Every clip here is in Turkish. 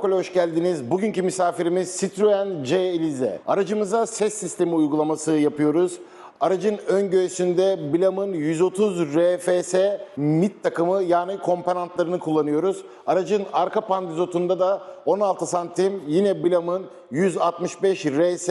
Vokale hoş geldiniz. Bugünkü misafirimiz Citroen C Elize. Aracımıza ses sistemi uygulaması yapıyoruz. Aracın ön göğsünde Blam'ın 130 RFS MID takımı yani komponentlerini kullanıyoruz. Aracın arka pandizotunda da 16 santim yine Blam'ın 165 RS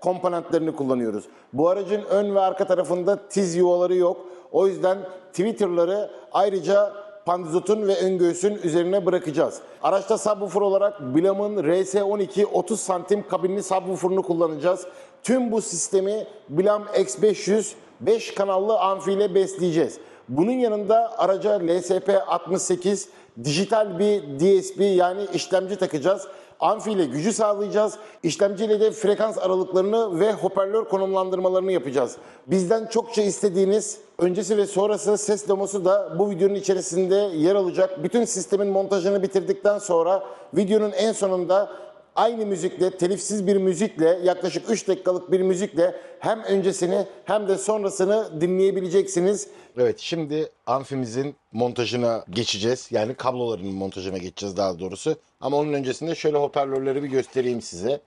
komponentlerini kullanıyoruz. Bu aracın ön ve arka tarafında tiz yuvaları yok. O yüzden Twitter'ları ayrıca pandizotun ve ön göğsün üzerine bırakacağız. Araçta subwoofer olarak Blam'ın RS12 30 santim kabinli subwoofer'ını kullanacağız. Tüm bu sistemi Blam X500 5 kanallı amfi ile besleyeceğiz. Bunun yanında araca LSP68 dijital bir DSP yani işlemci takacağız. Amfi ile gücü sağlayacağız. İşlemciyle de frekans aralıklarını ve hoparlör konumlandırmalarını yapacağız. Bizden çokça istediğiniz öncesi ve sonrası ses demosu da bu videonun içerisinde yer alacak. Bütün sistemin montajını bitirdikten sonra videonun en sonunda aynı müzikle, telifsiz bir müzikle, yaklaşık 3 dakikalık bir müzikle hem öncesini hem de sonrasını dinleyebileceksiniz. Evet, şimdi amfimizin montajına geçeceğiz. Yani kabloların montajına geçeceğiz daha doğrusu. Ama onun öncesinde şöyle hoparlörleri bir göstereyim size.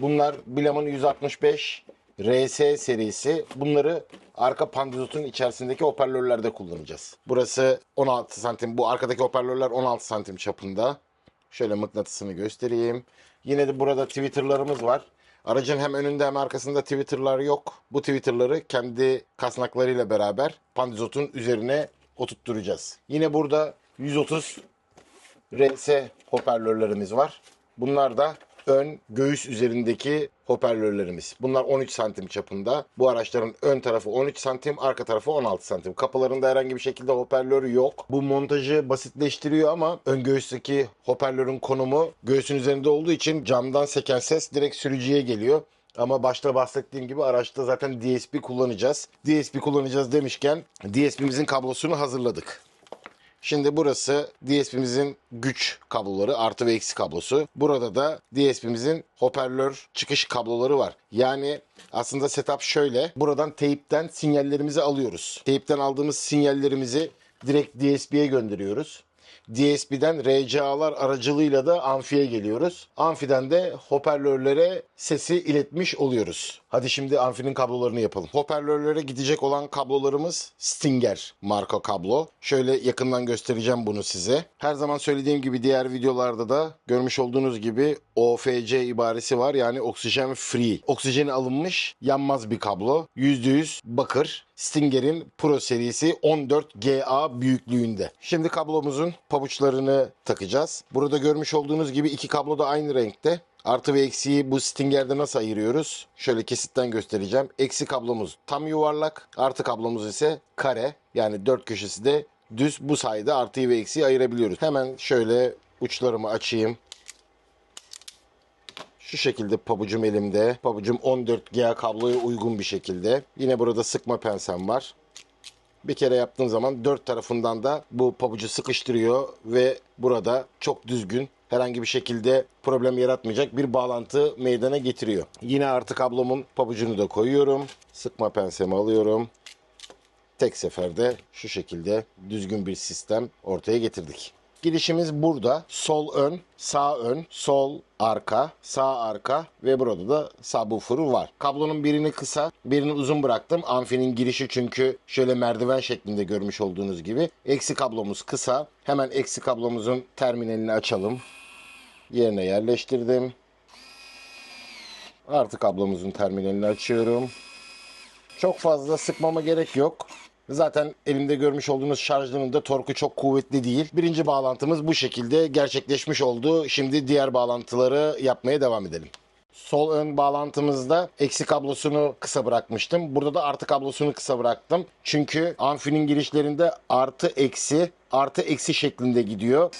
Bunlar Blam'ın 165 RS serisi. Bunları arka pandizotun içerisindeki hoparlörlerde kullanacağız. Burası 16 santim. Bu arkadaki hoparlörler 16 santim çapında. Şöyle mıknatısını göstereyim. Yine de burada Twitter'larımız var. Aracın hem önünde hem arkasında Twitter'lar yok. Bu Twitter'ları kendi kasnaklarıyla beraber pandizotun üzerine oturtturacağız. Yine burada 130 RS hoparlörlerimiz var. Bunlar da ön göğüs üzerindeki hoparlörlerimiz. Bunlar 13 santim çapında. Bu araçların ön tarafı 13 santim, arka tarafı 16 santim. Kapılarında herhangi bir şekilde hoparlör yok. Bu montajı basitleştiriyor ama ön göğüsteki hoparlörün konumu göğsün üzerinde olduğu için camdan seken ses direkt sürücüye geliyor. Ama başta bahsettiğim gibi araçta zaten DSP kullanacağız. DSP kullanacağız demişken DSP'mizin kablosunu hazırladık. Şimdi burası DSP'mizin güç kabloları artı ve eksi kablosu. Burada da DSP'mizin hoparlör çıkış kabloları var. Yani aslında setup şöyle. Buradan teypten sinyallerimizi alıyoruz. Teypten aldığımız sinyallerimizi direkt DSP'ye gönderiyoruz. DSP'den RCA'lar aracılığıyla da amfiye geliyoruz. Amfiden de hoparlörlere sesi iletmiş oluyoruz. Hadi şimdi amfinin kablolarını yapalım. Hoparlörlere gidecek olan kablolarımız Stinger marka kablo. Şöyle yakından göstereceğim bunu size. Her zaman söylediğim gibi diğer videolarda da görmüş olduğunuz gibi OFC ibaresi var. Yani oksijen free. Oksijeni alınmış yanmaz bir kablo. %100 bakır. Stinger'in Pro serisi 14GA büyüklüğünde. Şimdi kablomuzun pabuçlarını takacağız. Burada görmüş olduğunuz gibi iki kablo da aynı renkte. Artı ve eksiği bu Stinger'de nasıl ayırıyoruz? Şöyle kesitten göstereceğim. Eksi kablomuz tam yuvarlak, artı kablomuz ise kare. Yani dört köşesi de düz. Bu sayede artıyı ve eksiği ayırabiliyoruz. Hemen şöyle uçlarımı açayım. Şu şekilde pabucum elimde. Pabucum 14GA kabloya uygun bir şekilde. Yine burada sıkma pensem var. Bir kere yaptığın zaman dört tarafından da bu pabucu sıkıştırıyor ve burada çok düzgün herhangi bir şekilde problem yaratmayacak bir bağlantı meydana getiriyor. Yine artı kablomun pabucunu da koyuyorum. Sıkma pensemi alıyorum. Tek seferde şu şekilde düzgün bir sistem ortaya getirdik. Girişimiz burada. Sol ön, sağ ön, sol arka, sağ arka ve burada da subwoofer var. Kablonun birini kısa, birini uzun bıraktım. Amfinin girişi çünkü şöyle merdiven şeklinde görmüş olduğunuz gibi. Eksi kablomuz kısa. Hemen eksi kablomuzun terminalini açalım. Yerine yerleştirdim. Artı kablomuzun terminalini açıyorum. Çok fazla sıkmama gerek yok. Zaten elimde görmüş olduğunuz şarjının da torku çok kuvvetli değil. Birinci bağlantımız bu şekilde gerçekleşmiş oldu. Şimdi diğer bağlantıları yapmaya devam edelim. Sol ön bağlantımızda eksi kablosunu kısa bırakmıştım. Burada da artı kablosunu kısa bıraktım. Çünkü amfinin girişlerinde artı eksi artı eksi şeklinde gidiyor.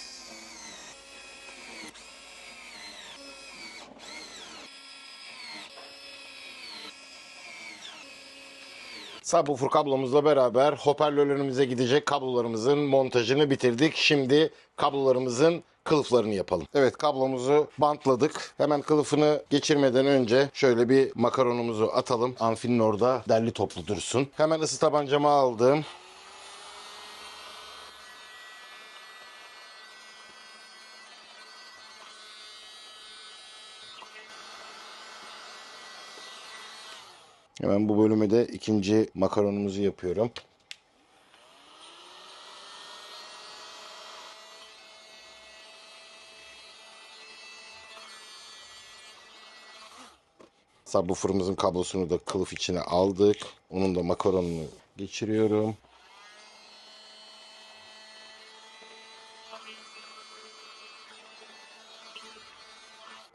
Subwoofer kablomuzla beraber hoparlörlerimize gidecek kablolarımızın montajını bitirdik. Şimdi kablolarımızın kılıflarını yapalım. Evet kablomuzu bantladık. Hemen kılıfını geçirmeden önce şöyle bir makaronumuzu atalım. Amfinin orada derli toplu dursun. Hemen ısı tabancamı aldım. Hemen bu bölüme de ikinci makaronumuzu yapıyorum. Subwoofer'ımızın kablosunu da kılıf içine aldık. Onun da makaronunu geçiriyorum.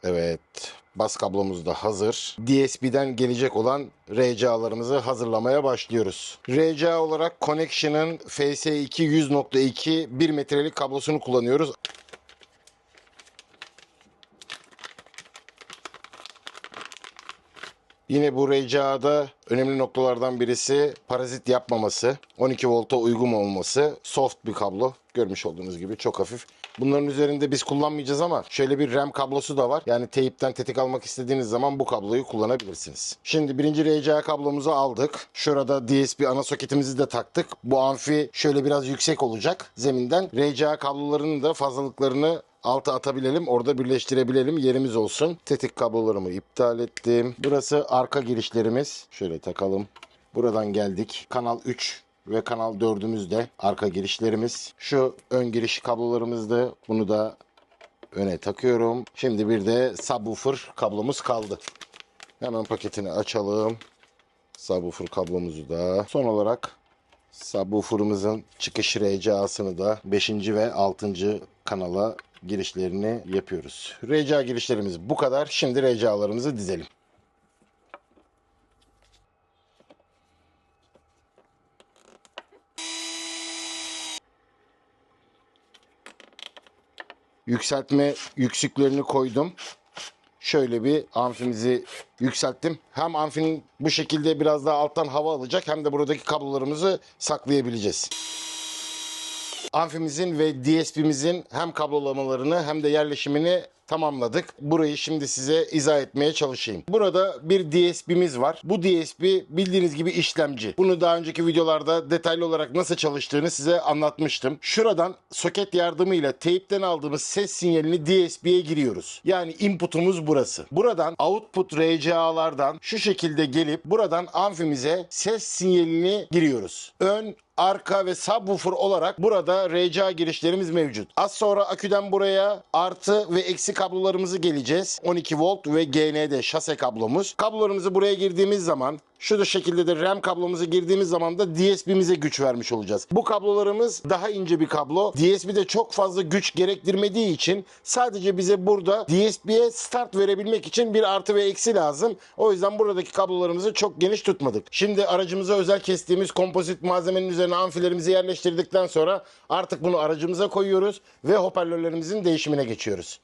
Evet. Bas kablomuz da hazır. DSP'den gelecek olan RCA'larımızı hazırlamaya başlıyoruz. RCA olarak Connection'ın FS2 100.2 1 metrelik kablosunu kullanıyoruz. Yine bu RCA'da önemli noktalardan birisi parazit yapmaması, 12 volta uygun olması, soft bir kablo. Görmüş olduğunuz gibi çok hafif. Bunların üzerinde biz kullanmayacağız ama şöyle bir RAM kablosu da var. Yani teyipten tetik almak istediğiniz zaman bu kabloyu kullanabilirsiniz. Şimdi birinci RCA kablomuzu aldık. Şurada DSP ana soketimizi de taktık. Bu amfi şöyle biraz yüksek olacak zeminden. RCA kablolarının da fazlalıklarını alta atabilelim. Orada birleştirebilelim. Yerimiz olsun. Tetik kablolarımı iptal ettim. Burası arka girişlerimiz. Şöyle takalım. Buradan geldik. Kanal 3 ve kanal 4'ümüz de arka girişlerimiz. Şu ön giriş kablolarımızdı. Bunu da öne takıyorum. Şimdi bir de subwoofer kablomuz kaldı. Hemen paketini açalım. Subwoofer kablomuzu da. Son olarak subwoofer'ımızın çıkış RCA'sını da 5. ve 6. kanala girişlerini yapıyoruz. RCA girişlerimiz bu kadar. Şimdi RCA'larımızı dizelim. Yükseltme yüksüklerini koydum. Şöyle bir amfimizi yükselttim. Hem amfinin bu şekilde biraz daha alttan hava alacak hem de buradaki kablolarımızı saklayabileceğiz. Amfimizin ve DSP'mizin hem kablolamalarını hem de yerleşimini tamamladık. Burayı şimdi size izah etmeye çalışayım. Burada bir DSP'miz var. Bu DSP bildiğiniz gibi işlemci. Bunu daha önceki videolarda detaylı olarak nasıl çalıştığını size anlatmıştım. Şuradan soket yardımıyla teypten aldığımız ses sinyalini DSP'ye giriyoruz. Yani inputumuz burası. Buradan output RCA'lardan şu şekilde gelip buradan amfimize ses sinyalini giriyoruz. Ön, arka ve subwoofer olarak burada RCA girişlerimiz mevcut. Az sonra aküden buraya artı ve eksi kablolarımızı geleceğiz. 12 volt ve GND şase kablomuz. Kablolarımızı buraya girdiğimiz zaman şu da şekilde de RAM kablomuzu girdiğimiz zaman da DSP'mize güç vermiş olacağız. Bu kablolarımız daha ince bir kablo. DSP'de çok fazla güç gerektirmediği için sadece bize burada DSP'ye start verebilmek için bir artı ve eksi lazım. O yüzden buradaki kablolarımızı çok geniş tutmadık. Şimdi aracımıza özel kestiğimiz kompozit malzemenin üzerine amfilerimizi yerleştirdikten sonra artık bunu aracımıza koyuyoruz ve hoparlörlerimizin değişimine geçiyoruz.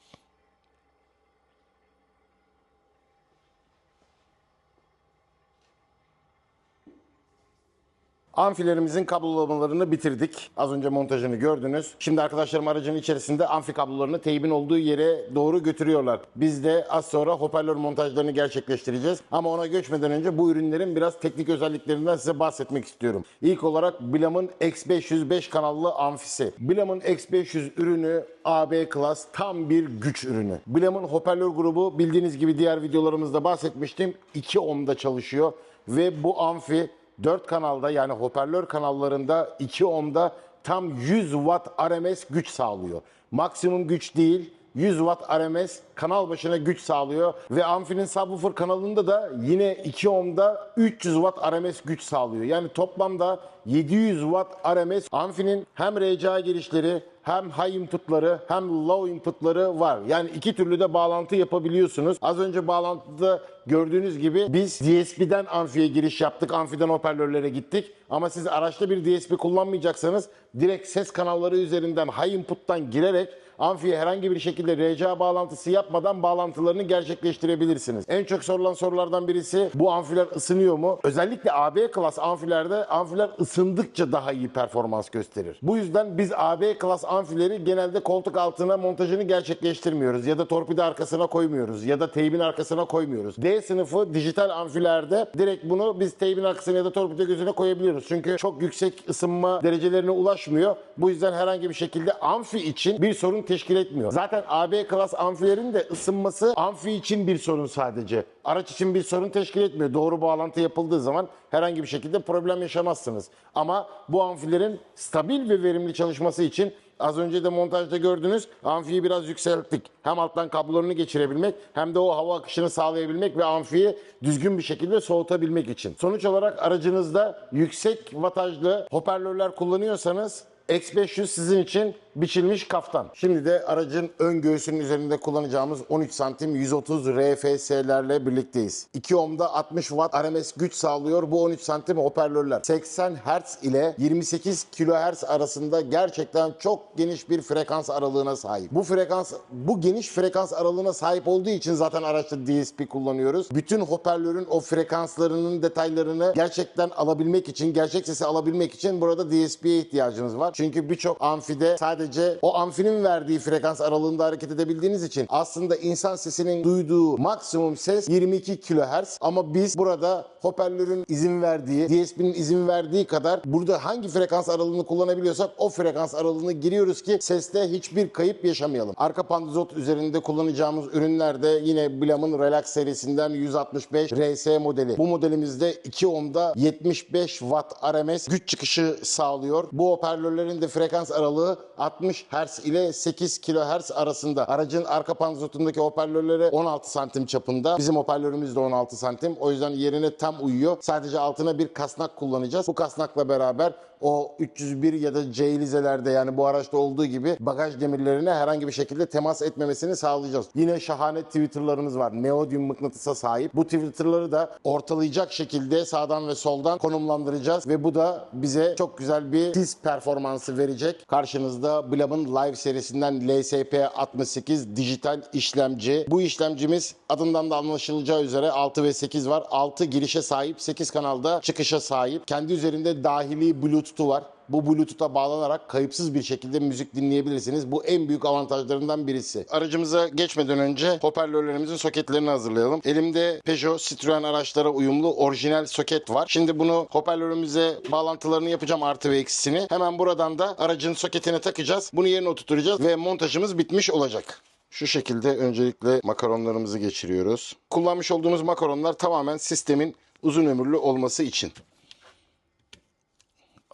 Amfilerimizin kablolamalarını bitirdik. Az önce montajını gördünüz. Şimdi arkadaşlarım aracın içerisinde amfi kablolarını teybin olduğu yere doğru götürüyorlar. Biz de az sonra hoparlör montajlarını gerçekleştireceğiz. Ama ona geçmeden önce bu ürünlerin biraz teknik özelliklerinden size bahsetmek istiyorum. İlk olarak Bilam'ın X505 kanallı amfisi. Bilam'ın X500 ürünü AB Class tam bir güç ürünü. Bilam'ın hoparlör grubu bildiğiniz gibi diğer videolarımızda bahsetmiştim. 2 ohm'da çalışıyor ve bu amfi 4 kanalda yani hoparlör kanallarında 2 ohm'da tam 100 watt RMS güç sağlıyor. Maksimum güç değil 100 watt RMS kanal başına güç sağlıyor ve amfinin subwoofer kanalında da yine 2 ohm'da 300 watt RMS güç sağlıyor. Yani toplamda 700 watt RMS amfinin hem RCA girişleri hem high inputları hem low inputları var. Yani iki türlü de bağlantı yapabiliyorsunuz. Az önce bağlantıda gördüğünüz gibi biz DSP'den amfiye giriş yaptık. Amfiden hoparlörlere gittik. Ama siz araçta bir DSP kullanmayacaksanız direkt ses kanalları üzerinden high input'tan girerek amfiye herhangi bir şekilde RCA bağlantısı yapmadan bağlantılarını gerçekleştirebilirsiniz. En çok sorulan sorulardan birisi bu amfiler ısınıyor mu? Özellikle AB klas amfilerde amfiler ısındıkça daha iyi performans gösterir. Bu yüzden biz AB klas amfileri genelde koltuk altına montajını gerçekleştirmiyoruz ya da torpido arkasına koymuyoruz ya da teybin arkasına koymuyoruz. D sınıfı dijital amfilerde direkt bunu biz teybin arkasına ya da torpido gözüne koyabiliyoruz. Çünkü çok yüksek ısınma derecelerine ulaşmıyor. Bu yüzden herhangi bir şekilde amfi için bir sorun teşkil etmiyor. Zaten AB klas amfilerin de ısınması amfi için bir sorun sadece. Araç için bir sorun teşkil etmiyor. Doğru bağlantı yapıldığı zaman herhangi bir şekilde problem yaşamazsınız. Ama bu amfilerin stabil ve verimli çalışması için Az önce de montajda gördünüz amfiyi biraz yükselttik. Hem alttan kablolarını geçirebilmek hem de o hava akışını sağlayabilmek ve amfiyi düzgün bir şekilde soğutabilmek için. Sonuç olarak aracınızda yüksek watajlı hoparlörler kullanıyorsanız X500 sizin için biçilmiş kaftan. Şimdi de aracın ön göğsünün üzerinde kullanacağımız 13 santim 130 RFS'lerle birlikteyiz. 2 ohm'da 60 watt RMS güç sağlıyor bu 13 santim hoparlörler. 80 Hz ile 28 kHz arasında gerçekten çok geniş bir frekans aralığına sahip. Bu frekans bu geniş frekans aralığına sahip olduğu için zaten araçta DSP kullanıyoruz. Bütün hoparlörün o frekanslarının detaylarını gerçekten alabilmek için, gerçek sesi alabilmek için burada DSP'ye ihtiyacınız var. Çünkü birçok amfide sadece o amfinin verdiği frekans aralığında hareket edebildiğiniz için aslında insan sesinin duyduğu maksimum ses 22 kHz ama biz burada hoparlörün izin verdiği, DSP'nin izin verdiği kadar burada hangi frekans aralığını kullanabiliyorsak o frekans aralığını giriyoruz ki seste hiçbir kayıp yaşamayalım. Arka pandizot üzerinde kullanacağımız ürünlerde yine Blam'ın Relax serisinden 165 RS modeli. Bu modelimizde 2 ohm'da 75 watt RMS güç çıkışı sağlıyor. Bu hoparlörlerin de frekans aralığı 60 Hz ile 8 kHz arasında. Aracın arka pandizotundaki hoparlörleri 16 santim çapında. Bizim hoparlörümüz de 16 santim. O yüzden yerine tam uyuyor. Sadece altına bir kasnak kullanacağız. Bu kasnakla beraber o 301 ya da C lizelerde yani bu araçta olduğu gibi bagaj demirlerine herhangi bir şekilde temas etmemesini sağlayacağız. Yine şahane Twitter'larımız var. Neodyum mıknatısa sahip. Bu Twitter'ları da ortalayacak şekilde sağdan ve soldan konumlandıracağız ve bu da bize çok güzel bir tiz performansı verecek. Karşınızda Blam'ın Live serisinden LSP68 dijital işlemci. Bu işlemcimiz adından da anlaşılacağı üzere 6 ve 8 var. 6 girişe sahip, 8 kanalda çıkışa sahip. Kendi üzerinde dahili Bluetooth'u var. Bu Bluetooth'a bağlanarak kayıpsız bir şekilde müzik dinleyebilirsiniz. Bu en büyük avantajlarından birisi. Aracımıza geçmeden önce hoparlörlerimizin soketlerini hazırlayalım. Elimde Peugeot Citroen araçlara uyumlu orijinal soket var. Şimdi bunu hoparlörümüze bağlantılarını yapacağım artı ve eksisini. Hemen buradan da aracın soketine takacağız. Bunu yerine oturtacağız ve montajımız bitmiş olacak. Şu şekilde öncelikle makaronlarımızı geçiriyoruz. Kullanmış olduğumuz makaronlar tamamen sistemin uzun ömürlü olması için.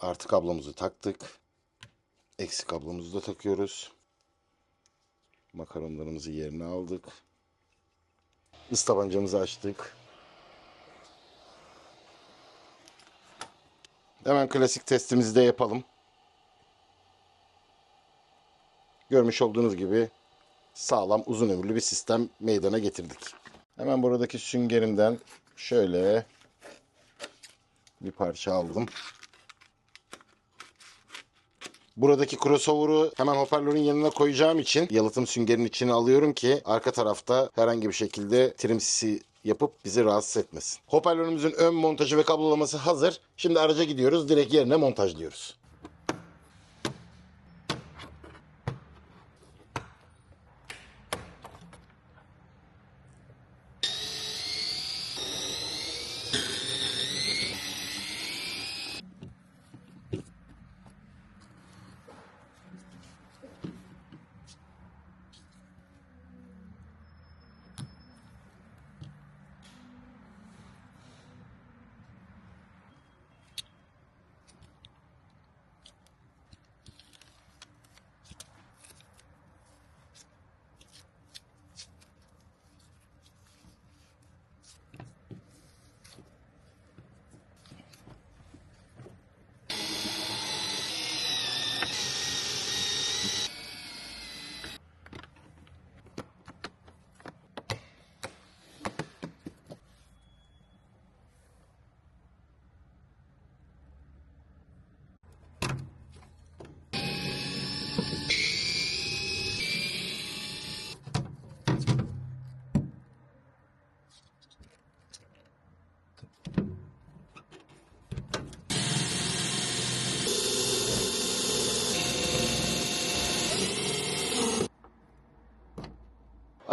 Artı kablomuzu taktık. Eksi kablomuzu da takıyoruz. Makaronlarımızı yerine aldık. Istabancamızı açtık. Hemen klasik testimizi de yapalım. Görmüş olduğunuz gibi sağlam uzun ömürlü bir sistem meydana getirdik. Hemen buradaki süngerimden şöyle bir parça aldım. Buradaki crossover'u hemen hoparlörün yanına koyacağım için yalıtım süngerin içine alıyorum ki arka tarafta herhangi bir şekilde trimsisi yapıp bizi rahatsız etmesin. Hoparlörümüzün ön montajı ve kablolaması hazır. Şimdi araca gidiyoruz. Direkt yerine montajlıyoruz.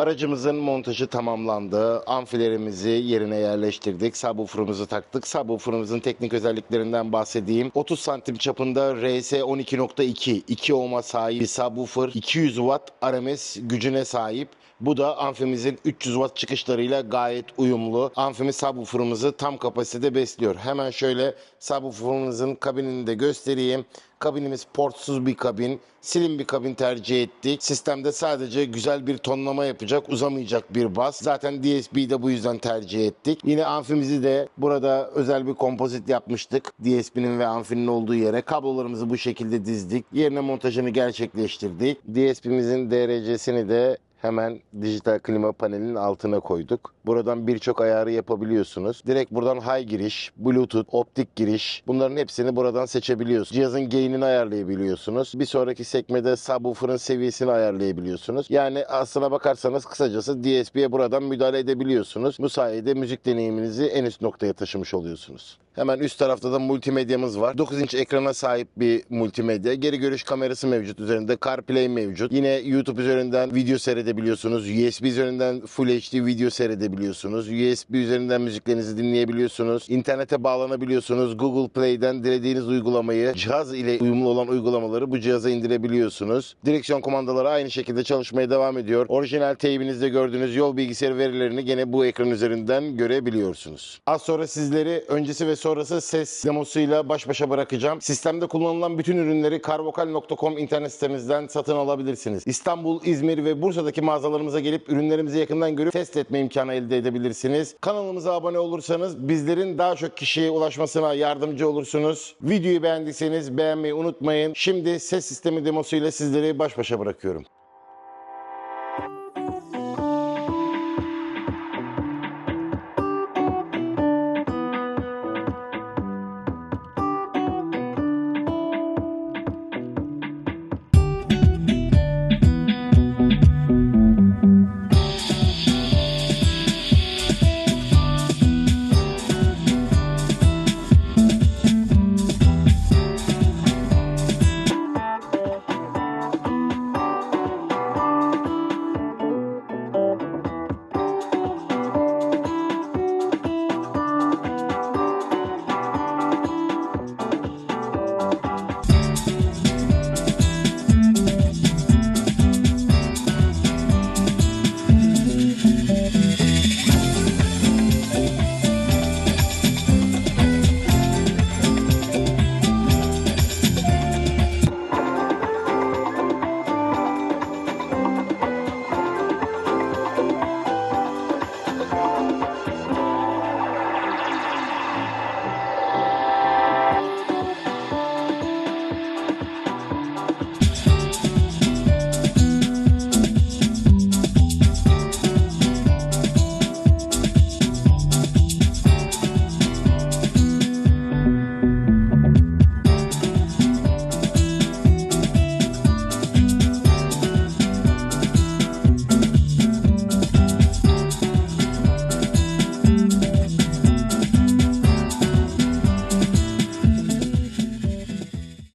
Aracımızın montajı tamamlandı. Amfilerimizi yerine yerleştirdik. Subwoofer'ımızı taktık. Subwoofer'ımızın teknik özelliklerinden bahsedeyim. 30 santim çapında RS 12.2 2 ohm'a sahip bir subwoofer. 200 watt RMS gücüne sahip. Bu da amfimizin 300 watt çıkışlarıyla gayet uyumlu. Amfimiz subwoofer'ımızı tam kapasitede besliyor. Hemen şöyle subwoofer'ımızın kabinini de göstereyim. Kabinimiz portsuz bir kabin. Slim bir kabin tercih ettik. Sistemde sadece güzel bir tonlama yapacak, uzamayacak bir bas. Zaten DSP'yi de bu yüzden tercih ettik. Yine amfimizi de burada özel bir kompozit yapmıştık. DSP'nin ve amfinin olduğu yere. Kablolarımızı bu şekilde dizdik. Yerine montajını gerçekleştirdik. DSP'mizin DRC'sini de Hemen dijital klima panelinin altına koyduk. Buradan birçok ayarı yapabiliyorsunuz. Direkt buradan high giriş, bluetooth, optik giriş bunların hepsini buradan seçebiliyorsunuz. Cihazın gain'ini ayarlayabiliyorsunuz. Bir sonraki sekmede subwoofer'ın seviyesini ayarlayabiliyorsunuz. Yani aslına bakarsanız kısacası DSP'ye buradan müdahale edebiliyorsunuz. Bu sayede müzik deneyiminizi en üst noktaya taşımış oluyorsunuz. Hemen üst tarafta da multimedyamız var. 9 inç ekrana sahip bir multimedya. Geri görüş kamerası mevcut üzerinde. CarPlay mevcut. Yine YouTube üzerinden video seyredebiliyorsunuz. USB üzerinden Full HD video seyredebiliyorsunuz. USB üzerinden müziklerinizi dinleyebiliyorsunuz. İnternete bağlanabiliyorsunuz. Google Play'den dilediğiniz uygulamayı, cihaz ile uyumlu olan uygulamaları bu cihaza indirebiliyorsunuz. Direksiyon kumandaları aynı şekilde çalışmaya devam ediyor. Orijinal teybinizde gördüğünüz yol bilgisayarı verilerini gene bu ekran üzerinden görebiliyorsunuz. Az sonra sizleri öncesi ve sonrası ses demosuyla baş başa bırakacağım. Sistemde kullanılan bütün ürünleri karvokal.com internet sitemizden satın alabilirsiniz. İstanbul, İzmir ve Bursa'daki mağazalarımıza gelip ürünlerimizi yakından görüp test etme imkanı elde edebilirsiniz. Kanalımıza abone olursanız bizlerin daha çok kişiye ulaşmasına yardımcı olursunuz. Videoyu beğendiyseniz beğenmeyi unutmayın. Şimdi ses sistemi demosuyla sizleri baş başa bırakıyorum.